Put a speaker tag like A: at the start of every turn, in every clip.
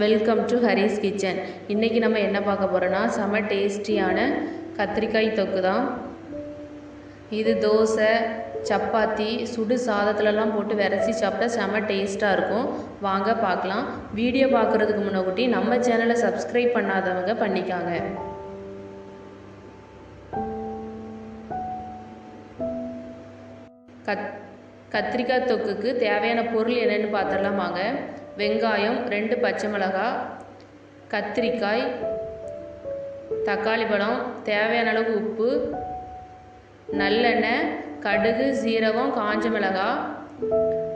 A: Welcome to Haris kitchen இன்றைக்கி நம்ம என்ன பார்க்க போகிறோன்னா செம டேஸ்டியான கத்திரிக்காய் தொக்கு தான். இது தோசை சப்பாத்தி சுடு சாதத்துலலாம் போட்டு விரச்சி சாப்பிட்டா செம டேஸ்ட்டாக இருக்கும். வாங்க பார்க்கலாம். வீடியோ பார்க்குறதுக்கு முன்னாடி நம்ம சேனலை சப்ஸ்கிரைப் பண்ணாதவங்க பண்ணிக்காங்க. கத் கத்திரிக்காய் தொக்குக்கு தேவையான பொருள் என்னென்னு பார்த்துடலாம் வாங்க வெங்காயம் ரெண்டு பச்சை மிளகாய் கத்திரிக்காய் தக்காளி பழம் தேவையான அளவு உப்பு நல்லெண்ணெய் கடுகு சீரகம் காஞ்ச மிளகாய்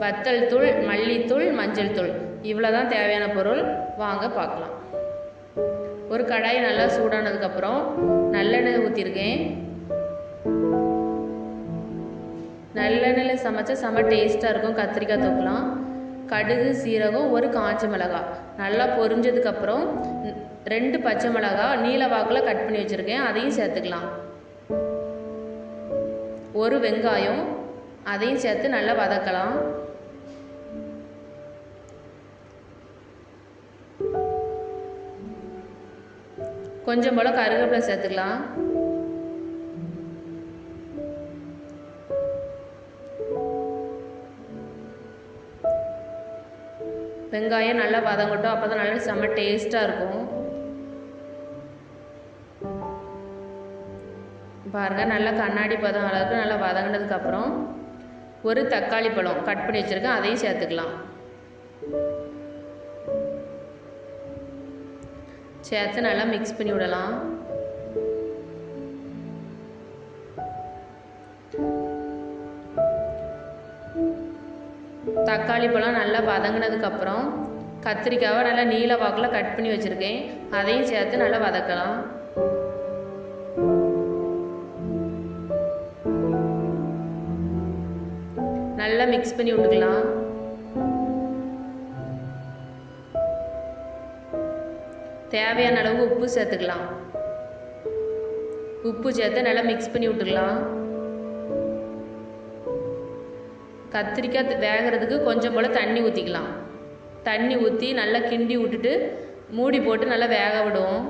A: வத்தல் தூள் மல்லித்தூள் மஞ்சள் தூள். இவ்வளோ தான் தேவையான பொருள். வாங்க பார்க்கலாம். ஒரு கடாய் நல்லா சூடானதுக்கப்புறம் நல்லெண்ணெய் ஊற்றிருக்கேன் நல்லெண்ணெயில் சமைச்சா செம்ம டேஸ்ட்டாக இருக்கும். கத்திரிக்காய் தூக்கலாம். கடுகு சீரகம் ஒரு காஞ்ச மிளகாய் நல்லா பொரிஞ்சதுக்கப்புறம் ரெண்டு பச்சை மிளகாய் நீல வாக்கில் கட் பண்ணி வச்சுருக்கேன். அதையும் சேர்த்துக்கலாம். ஒரு வெங்காயம் அதையும் சேர்த்து நல்லா வதக்கலாம். கொஞ்சம் போல் கருவேப்பிலை சேர்த்துக்கலாம். வெங்காயம் நல்லா வதங்கட்டும் அப்போ தான் நல்லா செம்ம டேஸ்ட்டாக இருக்கும். பாருங்கள் நல்லா கண்ணாடி பதம் அளவுக்கு நல்லா வதங்கினதுக்கப்புறம் ஒரு தக்காளி பழம் கட் பண்ணி வச்சுருக்கேன். அதையும் சேர்த்துக்கலாம். சேர்த்து நல்லா மிக்ஸ் பண்ணி விடலாம். தக்காளி பழம் நல்லா வதங்கினதுக்கப்புறம் கத்திரிக்காவை நல்லா நீல வாக்கில் கட் பண்ணி வச்சுருக்கேன். அதையும் சேர்த்து நல்லா வதக்கலாம். நல்லா மிக்ஸ் பண்ணி விட்டுக்கலாம். தேவையான அளவு உப்பு சேர்த்துக்கலாம். உப்பு சேர்த்து நல்லா மிக்ஸ் பண்ணி விட்டுக்கலாம். கத்திரிக்காய் வேகிறதுக்கு கொஞ்சம் போல் தண்ணி ஊற்றிக்கலாம் தண்ணி ஊற்றி நல்லா கிண்டி விட்டுட்டு மூடி போட்டு நல்லா வேக விடுவோம்.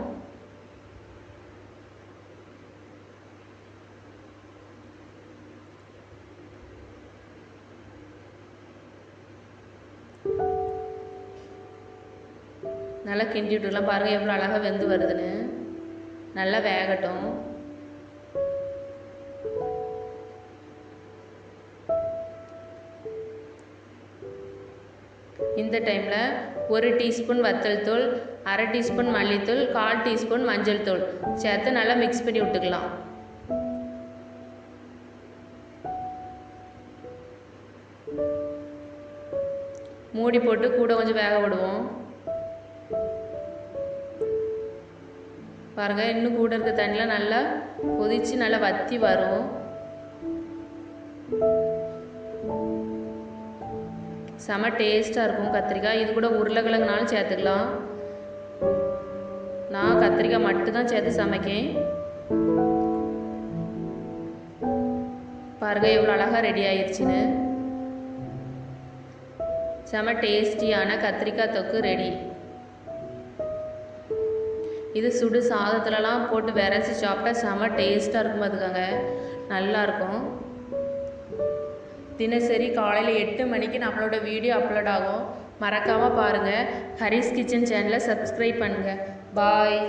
A: நல்லா கிண்டி விட்டுக்கலாம். பாருங்கள் எவ்வளோ அழகாக வெந்து வருதுன்னு. நல்லா வேகட்டும். இந்த டைமில் ஒரு டீஸ்பூன் வத்தல் தூள் அரை டீஸ்பூன் மல்லித்தூள் கால் டீஸ்பூன் மஞ்சள் தூள் சேர்த்து நல்லா மிக்ஸ் பண்ணி விட்டுக்கலாம். மூடி போட்டு கூட கொஞ்சம் வேக விடுவோம். பாருங்கள் இன்னும் கூட இருக்க தண்ணியில் நல்லா கொதித்து நல்லா வற்றி வரும். செம டேஸ்ட்டாக இருக்கும் கத்திரிக்காய். இது கூட உருளைக்கிழங்குனாலும் சேர்த்துக்கலாம். நான் கத்திரிக்காய் மட்டும்தான் சேர்த்து சமைக்கேன். பாருங்க எவ்வளோ அழகாக ரெடி ஆயிடுச்சுன்னு செம டேஸ்டியான கத்திரிக்காய் தொக்கு ரெடி இது சுடு சாதத்துலலாம் போட்டு விரைச்சி சாப்பிட்டா செம டேஸ்ட்டாக இருக்கும் பார்த்துக்கோங்க நல்லாயிருக்கும் தினசரி காலையில் எட்டு மணிக்கு நம்மளோட வீடியோ அப்லோட் ஆகும். மறக்காமல் பாருங்கள் ஹரிஸ் கிச்சன் சேனலை சப்ஸ்கிரைப் பண்ணுங்கள் பாய்